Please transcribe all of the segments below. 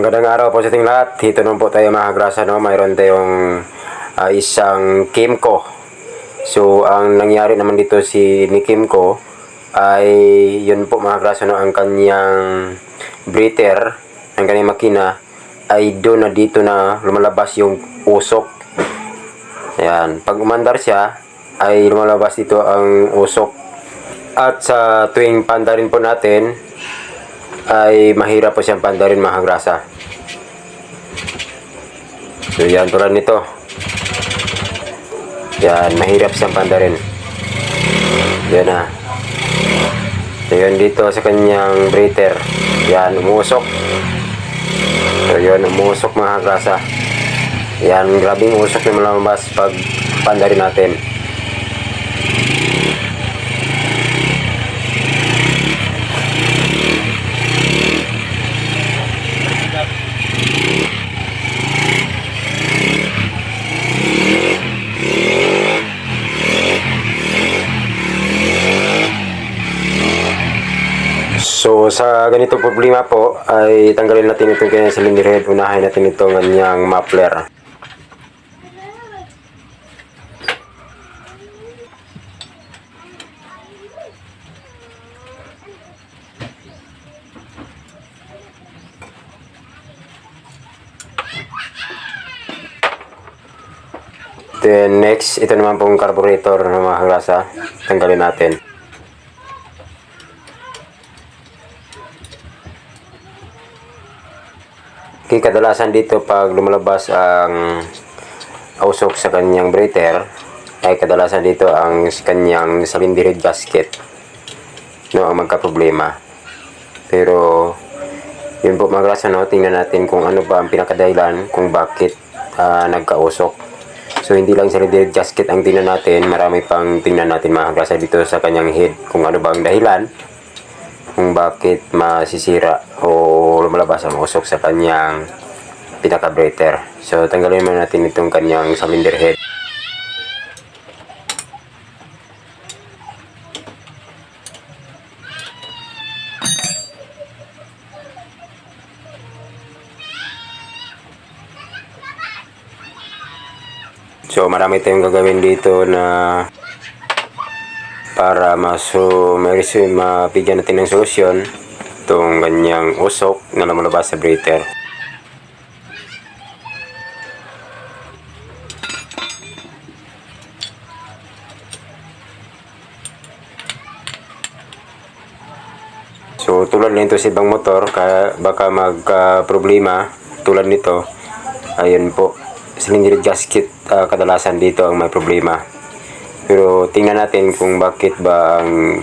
Magandang araw po sa ating lahat. Dito naman po tayo mga grasa, no? Mayroon tayong ah, isang Kimco. So, ang nangyari naman dito si ni Kimco ay yun po mga grasa, no? Ang kanyang breather, ang kanyang makina ay doon na dito na lumalabas yung usok. Ayan. Pag umandar siya, ay lumalabas dito ang usok. At sa tuwing pandarin po natin, ay mahirap po siyang pandarin mga grasa. So yan tulad nito. Yan, mahirap siyang pandarin. Yan na. So yun dito sa kanyang breather. Yan, umusok. So yun, umusok mga grasa. Yan, grabing usok na malabas pag pandarin natin. Sa ganito problema po ay tanggalin natin itong kanyang cylinder head. Unahin natin itong kanyang muffler. Then next, ito naman pong carburetor ng mga grasa. Tanggalin natin. Okay, kadalasan dito pag lumalabas ang usok sa kanyang breather, ay kadalasan dito ang kanyang cylinder head gasket no, ang magka-problema. Pero, yun po mga grasa, no, tingnan natin kung ano ba ang pinakadahilan kung bakit ah, nagkausok. So, hindi lang cylinder head gasket ang tingnan natin, marami pang tingnan natin mga grasa dito sa kanyang head kung ano ba ang dahilan kung bakit masisira o lumalabas ang usok sa kanyang pinaka-breather. So, tanggalin muna natin itong kanyang cylinder head. So, marami tayong gagawin dito na para maso mariso mabigyan natin ng solusyon itong ganyang usok na lumalabas sa breather. So tulad nito sa ibang motor, kaya baka magka-problema tulad nito. Ayun po, cylinder gasket ah, kadalasan dito ang may problema. Pero tingnan natin kung bakit ba ang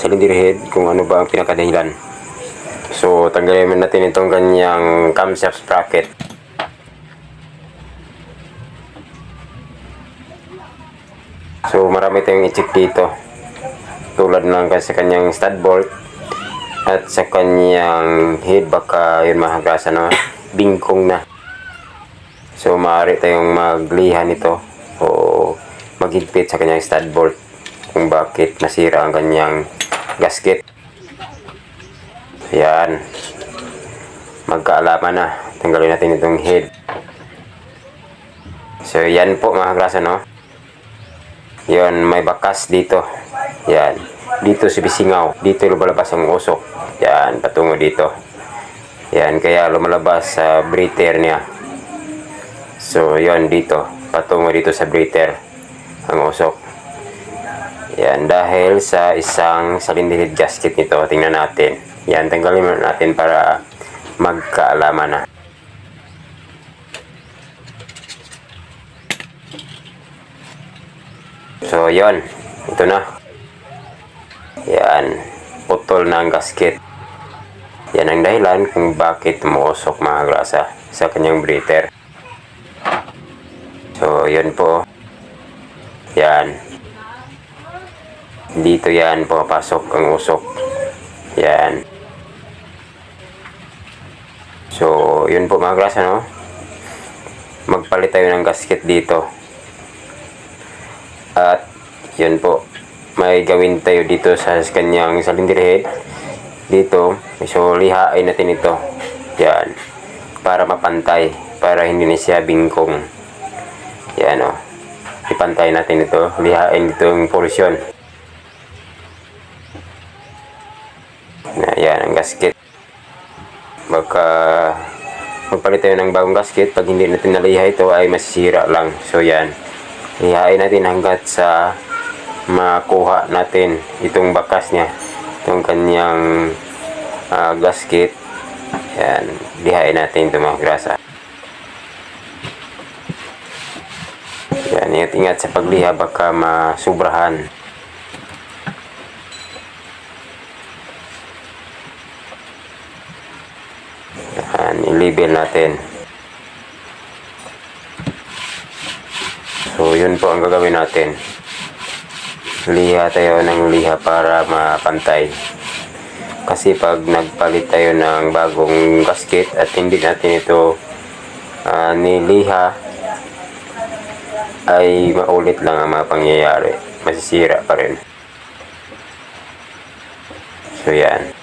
cylinder head, kung ano ba ang pinakadahilan. So, tanggalin natin itong kanyang camshaft sprocket. So, marami tayong i-check dito. Tulad ng sa kanyang stud bolt at sa kanyang head, baka yun mahagas, ano, bingkong na. So, maaari tayong magliha nito o maghigpit sa kanyang stud bolt kung bakit nasira ang kanyang gasket. Yan. Magkaalaman na. Tanggalin natin itong head. So, yan po mga grasa, no? Yan, may bakas dito. Yan. Dito si Bisingaw. Dito lumalabas ang usok. Yan, patungo dito. Yan, kaya lumalabas sa breather niya. So, yon dito. Patungo dito sa breather. Ang usok. Yan, dahil sa isang head gasket nito, tingnan natin. Yan, tanggalin natin para magkaalaman na. So, yon Ito na. Yan. Putol na ang gasket. Yan ang dahilan kung bakit umuusok mga grasa sa kanyang breather. So, yun po. Yan. Dito yan pumapasok ang usok. Yan. So, yun po mga grasa, no? Magpalit tayo ng gasket dito. At, yun po. May gawin tayo dito sa kanyang cylinder head. Dito. So, lihain natin ito. Yan. para mapantay para hindi na siya bingkong yan o ipantay natin ito lihain itong porsyon na yan ang gasket. Baka magpalit tayo ng bagong gasket. Pag hindi natin naliha ito ay masisira lang. So yan. Lihain natin hanggat sa makuha natin itong bakas niya. Itong kanyang ah, gasket. Yan. Lihain natin ito mga grasa. Yan. Ingat ingat sa pagliha. Baka masubrahan i-label natin. So yun po ang gagawin natin. Liha tayo ng liha para mapantay. Kasi pag nagpalit tayo ng bagong gasket at hindi natin ito ah, niliha ay maulit lang ang mga pangyayari. Masisira pa rin. So yan.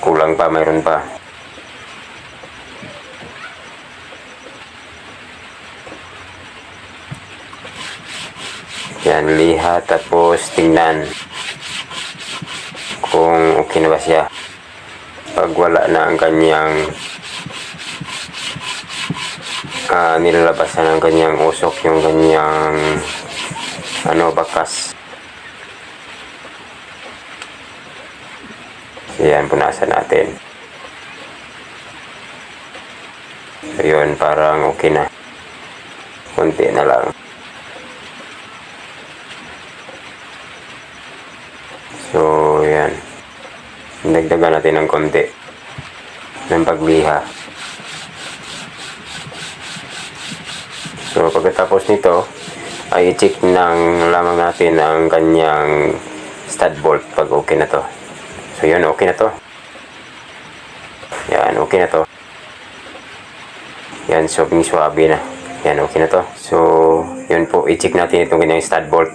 Kulang pa mayroon pa yan liha tapos tingnan kung okay na ba siya pag wala na ang kanyang ah nilalabasan ng kanyang usok yung kanyang ano bakas. Yan punasan natin. So yun parang okay na. Konti na lang So, yan. Dagdagan natin ng konti ng pagliha. So, pagkatapos nito, ay i-check ng lamang natin ang kanyang stud bolt pag okay na to. So, yun, okay na to. Yan, okay na to. Yan, so, swabe na. Yan, okay na to. So, yun po, i-check natin itong kanyang stud bolt.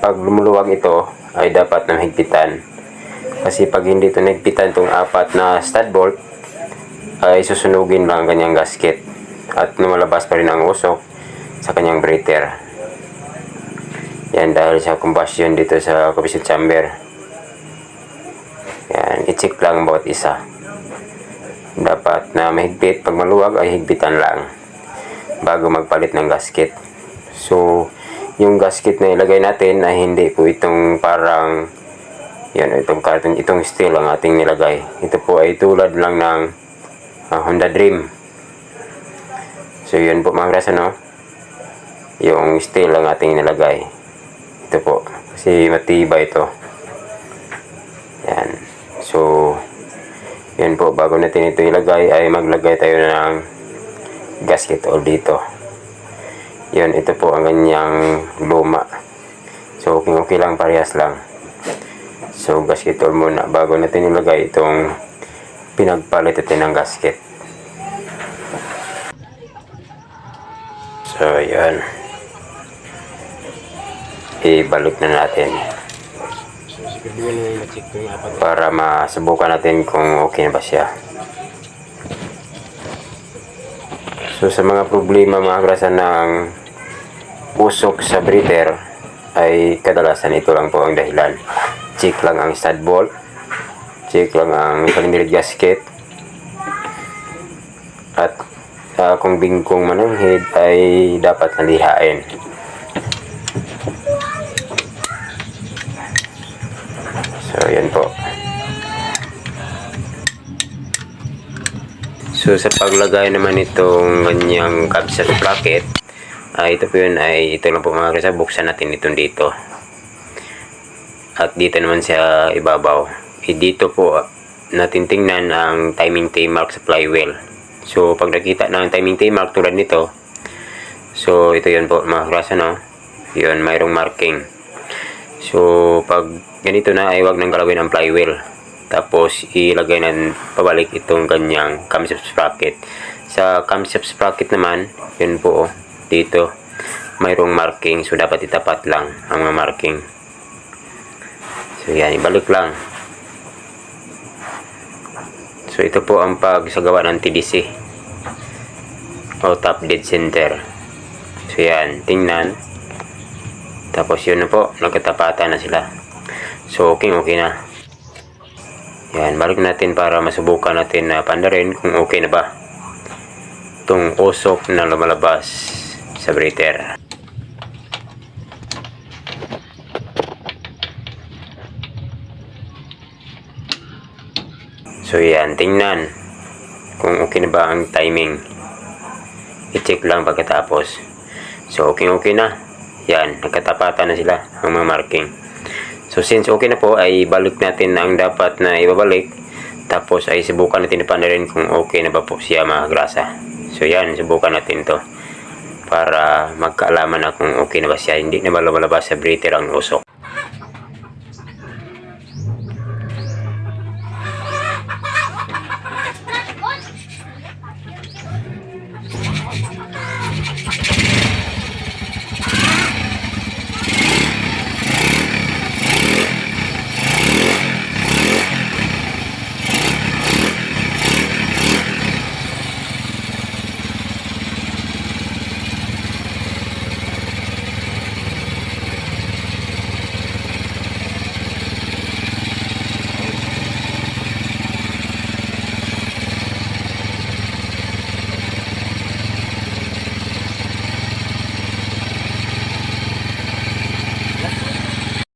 Pag lumuluwag ito, ay dapat na higpitan. Kasi pag hindi ito nagpitan itong apat na stud bolt, ay susunugin lang ang kanyang gasket. At lumalabas pa rin ang usok sa kanyang breather. Yan dahil sa combustion dito sa combustion chamber. Yan, i-check lang bawat isa. Dapat na mahigpit. Pag maluwag ay higpitan lang bago magpalit ng gasket. So, yung gasket na ilagay natin ay hindi po itong parang yan, itong carton, itong steel ang ating nilagay. Ito po ay tulad lang ng ah, Honda Dream. So, yun po mga grasa, no? Yung steel ang ating nilagay. Ito po. Kasi matibay ito. Yan. So, yan po. Bago natin ito ilagay, ay maglagay tayo ng gasket all dito. Yan, ito po ang kanyang luma. So, okay, okay lang, parehas lang. So, gasket all muna bago natin ilagay itong pinagpalit natin ng gasket. So, yan. Ibalik na natin para masubukan natin kung okay na ba siya. So sa mga problema mga grasa ng usok sa breather ay kadalasan ito lang po ang dahilan. Check lang ang stud bolt, check lang ang cylindrical gasket, at ah, kung bingkong man ang head ay dapat nalihain. So yan po. So sa paglagay naman itong kanyang kabsa sa bracket, ay ito po yun ay ito lang po mga kasa buksan natin itong dito. At dito naman sa ibabaw. Eh, dito po natin tingnan ang timing tail mark sa flywheel. So pag nakita ng timing tail mark tulad nito, so ito yun po mga kasa no. Yun, mayroong marking. So pag ganito na ay wag nang galawin ang flywheel. Tapos, ilagay na pabalik itong kanyang camshaft sprocket. Sa camshaft sprocket naman, yun po, oh, dito, mayroong marking. So, dapat itapat lang ang mga marking. So, yan, ibalik lang. So ito po ang pagsagawa ng TDC o top dead center. So yan, tingnan. Tapos yun na po, nagkatapatan na sila. So okay, okay na. Yan, balik natin para masubukan natin na pandarin kung okay na ba itong usok na lumalabas sa breather. So yan, tingnan kung okay na ba ang timing. I-check lang pagkatapos. So okay okay na. Yan, nagkatapatan na sila ang mga marking. So since okay na po ay balik natin ang dapat na ibabalik. Tapos ay subukan natin na rin kung okay na ba po siya mga grasa. So yan, subukan natin to para magkaalaman na kung okay na ba siya. Hindi na ba lumalabas sa breather ang usok.